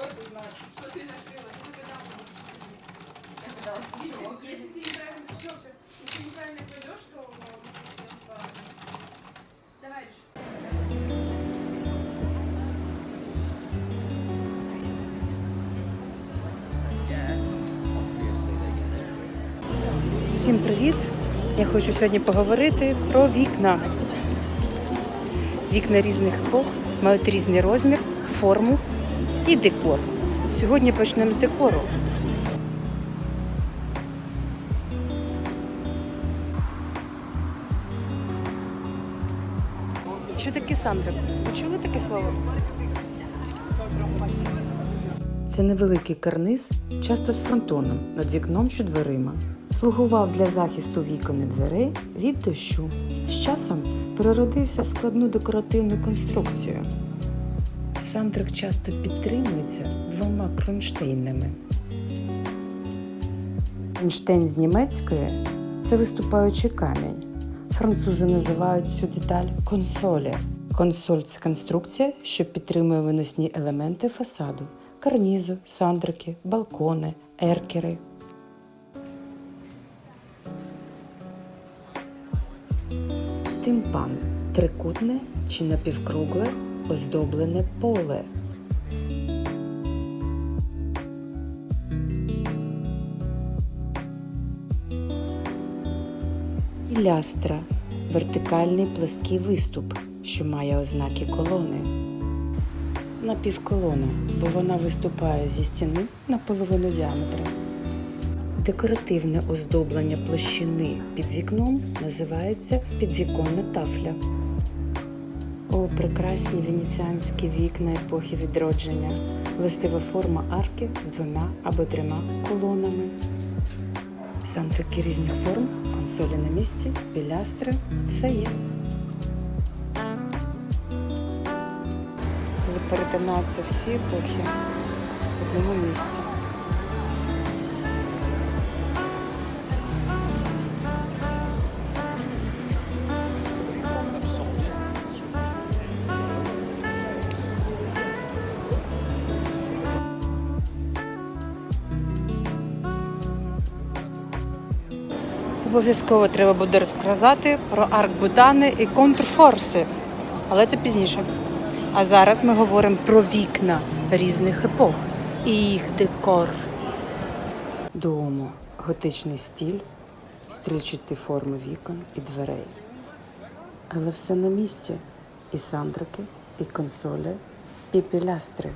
это значит? Что ты накрыла? Ты загадала. Я пыталась Если, ничего. если ты неправильно, все, все. Если ты неправильно кладешь, то э, давай реши. Всім привіт! Я хочу сьогодні поговорити про вікна. Вікна різних епох мають різний розмір, форму і декор. Сьогодні почнемо з декору. Що таке сандрик? Ви чули таке слово? Це невеликий карниз, часто з фронтоном над вікном чи дверима. Слугував для захисту вікон і дверей від дощу. З часом переродився в складну декоративну конструкцію. Сандрик часто підтримується двома кронштейнами. Кронштейн з німецької це виступаючий камінь. Французи називають цю деталь консолі. Консоль це конструкція, що підтримує виносні елементи фасаду карнізу, сандрики, балкони, еркери. Тимпан трикутне чи напівкругле оздоблене поле. Лястра вертикальний плаский виступ, що має ознаки колони. Напівколона, бо вона виступає зі стіни на половину діаметра. Декоративне оздоблення площини під вікном називається підвіконна тафля. О, прекрасні венеціанські вікна епохи відродження, властива форма арки з двома або трьома колонами. Сандрики різних форм, консолі на місці, пілястри все є. Коли перетинаються всі епохи в одному місці. Обов'язково треба буде розказати про аркбутани і контрфорси, але це пізніше. А зараз ми говоримо про вікна різних епох і їх декор. Дуомо готичний стіль, стрільчаті форми вікон і дверей. Але все на місці: і сандрики, і консолі, і пілястри.